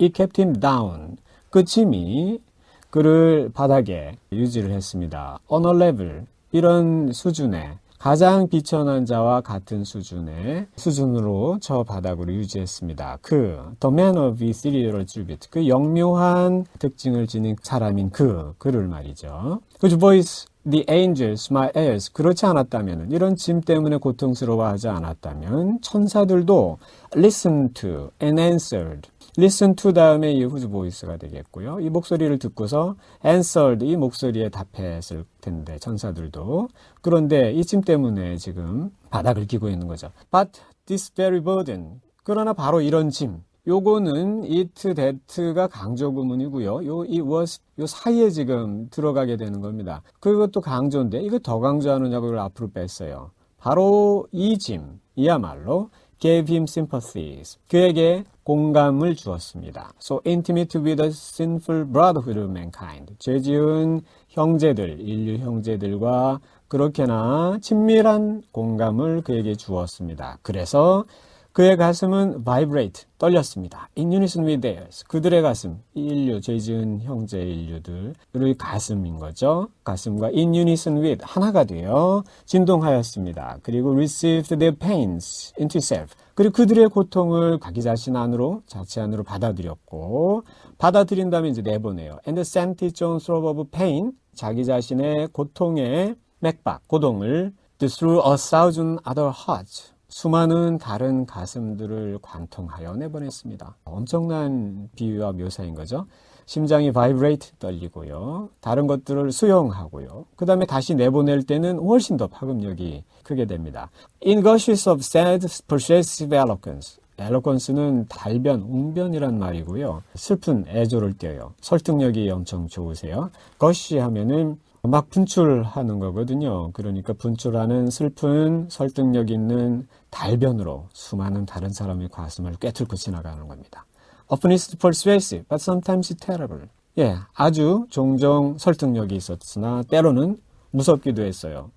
It kept him down. 그 짐이 그를 바닥에 유지를 했습니다. on a level. 이런 수준의 가장 비천한 자와 같은 수준의 수준으로 저 바닥으로 유지했습니다. 그 The man of ethereal attribute 그 영묘한 특징을 지닌 사람인 그 그를 말이죠. Whose voice the angels my heirs 그렇지 않았다면 이런 짐 때문에 고통스러워하지 않았다면 천사들도 listen to and answered listen to 다음에 이 whose voice가 되겠고요. 이 목소리를 듣고서 answered 이 목소리에 답했을 텐데 천사들도 그런데 이 짐 때문에 지금 바닥을 끼고 있는 거죠. But this very burden 그러나 바로 이런 짐 요거는 it, that가 강조 구문이고요. 요이 was 요 사이에 지금 들어가게 되는 겁니다. 그것도 강조인데 이거 더 강조하느냐고 이걸 앞으로 뺐어요. 바로 이 짐, 이야말로 gave him sympathies. 그에게 공감을 주었습니다. So intimate with the sinful brotherhood of mankind. 죄 지은 형제들, 인류 형제들과 그렇게나 친밀한 공감을 그에게 주었습니다. 그래서 그의 가슴은 vibrate, 떨렸습니다. In unison with theirs. 그들의 가슴, 인류, 죄 지은 형제 인류들의 가슴인 거죠. 가슴과 in unison with, 하나가 되어 진동하였습니다. 그리고 received their pains into self. 그리고 그들의 고통을 자기 자신 안으로, 자체 안으로 받아들였고, 받아들인 다음에 이제 내보내요. And sent its own throb of pain. 자기 자신의 고통의 맥박, 고동을 through a thousand other hearts. 수많은 다른 가슴들을 관통하여 내보냈습니다. 엄청난 비유와 묘사인 거죠. 심장이 vibrate 떨리고요. 다른 것들을 수용하고요. 그 다음에 다시 내보낼 때는 훨씬 더 파급력이 크게 됩니다. In gushes of sad, persuasive eloquence. eloquence는 달변, 웅변이란 말이고요. 슬픈 애조를 띄어요. 설득력이 엄청 좋으세요. gush 하면은 막 분출하는 거거든요. 그러니까 분출하는 슬픈 설득력 있는 달변으로 수많은 다른 사람의 가슴을 꿰뚫고 지나가는 겁니다. Often it's persuasive, but sometimes it's terrible. 예, 아주 종종 설득력이 있었으나 때로는 무섭기도 했어요.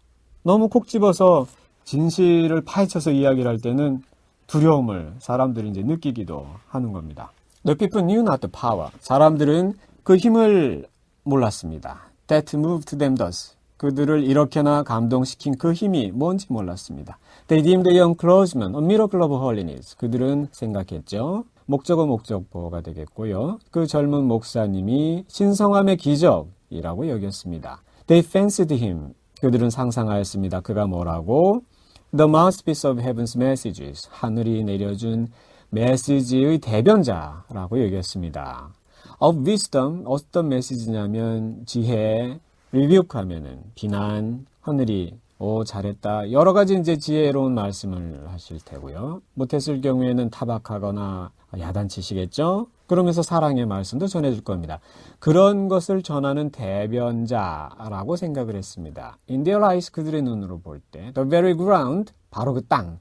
너무 콕 집어서 진실을 파헤쳐서 이야기를 할 때는 두려움을 사람들이 이제 느끼기도 하는 겁니다. The people knew not the power. 사람들은 그 힘을 몰랐습니다. That moved them thus. 그들을 이렇게나 감동시킨 그 힘이 뭔지 몰랐습니다. They deemed the young clergyman a miracle of holiness. 그들은 생각했죠. 목적어 목적보가 되겠고요. 그 젊은 목사님이 신성함의 기적이라고 여겼습니다. They fancied him. 그들은 상상하였습니다. 그가 뭐라고? The mouthpiece of heaven's messages. 하늘이 내려준 메시지의 대변자라고 여겼습니다. Of wisdom 어떤 메시지냐면 지혜, rebuke 하면은 비난, 하늘이 오 잘했다 여러 가지 이제 지혜로운 말씀을 하실 테고요. 못했을 경우에는 타박하거나 야단치시겠죠. 그러면서 사랑의 말씀도 전해줄 겁니다. 그런 것을 전하는 대변자라고 생각을 했습니다. In their eyes 그들의 눈으로 볼 때 the very ground 바로 그 땅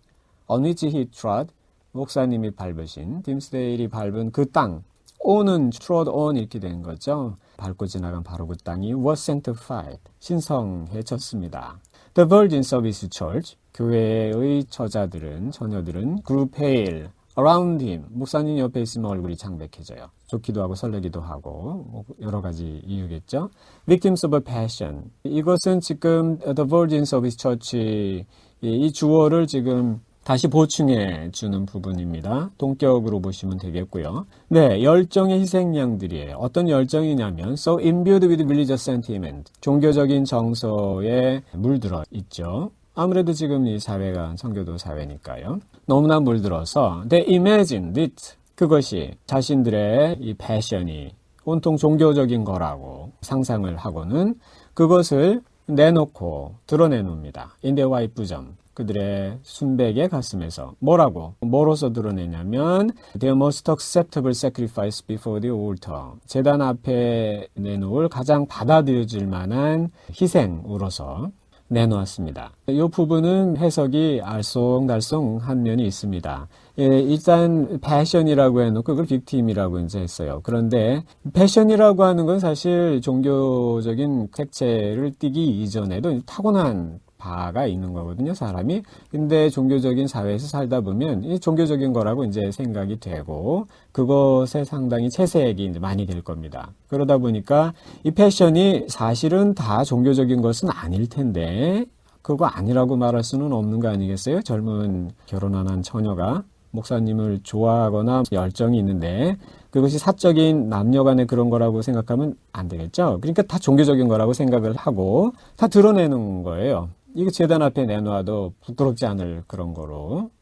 on which he trod 목사님이 밟으신 딤스데일이 밟은 그 땅, on은 trod on 이렇게 된 거죠. 밟고 지나간 바로 그 땅이 was sanctified, 신성해졌습니다. The virgins of his church, 교회의 처자들은, 처녀들은 grew pale around him. 목사님 옆에 있으면 얼굴이 창백해져요. 좋기도 하고 설레기도 하고 뭐 여러 가지 이유겠죠. Victims of a passion. 이것은 지금 the virgins of his church 이 주어를 지금 다시 보충해 주는 부분입니다. 동격으로 보시면 되겠고요. 네, 열정의 희생양들이에요. 어떤 열정이냐면 so imbued with religious sentiment. 종교적인 정서에 물들어 있죠. 아무래도 지금 이 사회가 청교도 사회니까요. 너무나 물들어서 they imagined it. 그것이 자신들의 이 패션이 온통 종교적인 거라고 상상을 하고는 그것을 내놓고 드러내놓습니다. 인대와의 부점. 그들의 순백의 가슴에서 뭐라고 뭐로서 드러내냐면 their most acceptable sacrifice before the altar 재단 앞에 내놓을 가장 받아들여질 만한 희생으로서 내놓았습니다. 이 부분은 해석이 알쏭달쏭한 면이 있습니다. 예, 일단 패션이라고 해놓고 그걸 빅팀이라고 이제 했어요. 그런데 패션이라고 하는 건 사실 종교적인 색채를 띠기 이전에도 타고난 바가 있는 거거든요, 사람이. 근데 종교적인 사회에서 살다 보면 이 종교적인 거라고 이제 생각이 되고 그것에 상당히 채색이 이제 많이 될 겁니다. 그러다 보니까 이 패션이 사실은 다 종교적인 것은 아닐 텐데 그거 아니라고 말할 수는 없는 거 아니겠어요? 젊은 결혼 안 한 처녀가 목사님을 좋아하거나 열정이 있는데 그것이 사적인 남녀 간의 그런 거라고 생각하면 안 되겠죠. 그러니까 다 종교적인 거라고 생각을 하고 다 드러내는 거예요. 이거 재단 앞에 내놓아도 부끄럽지 않을 그런 거로.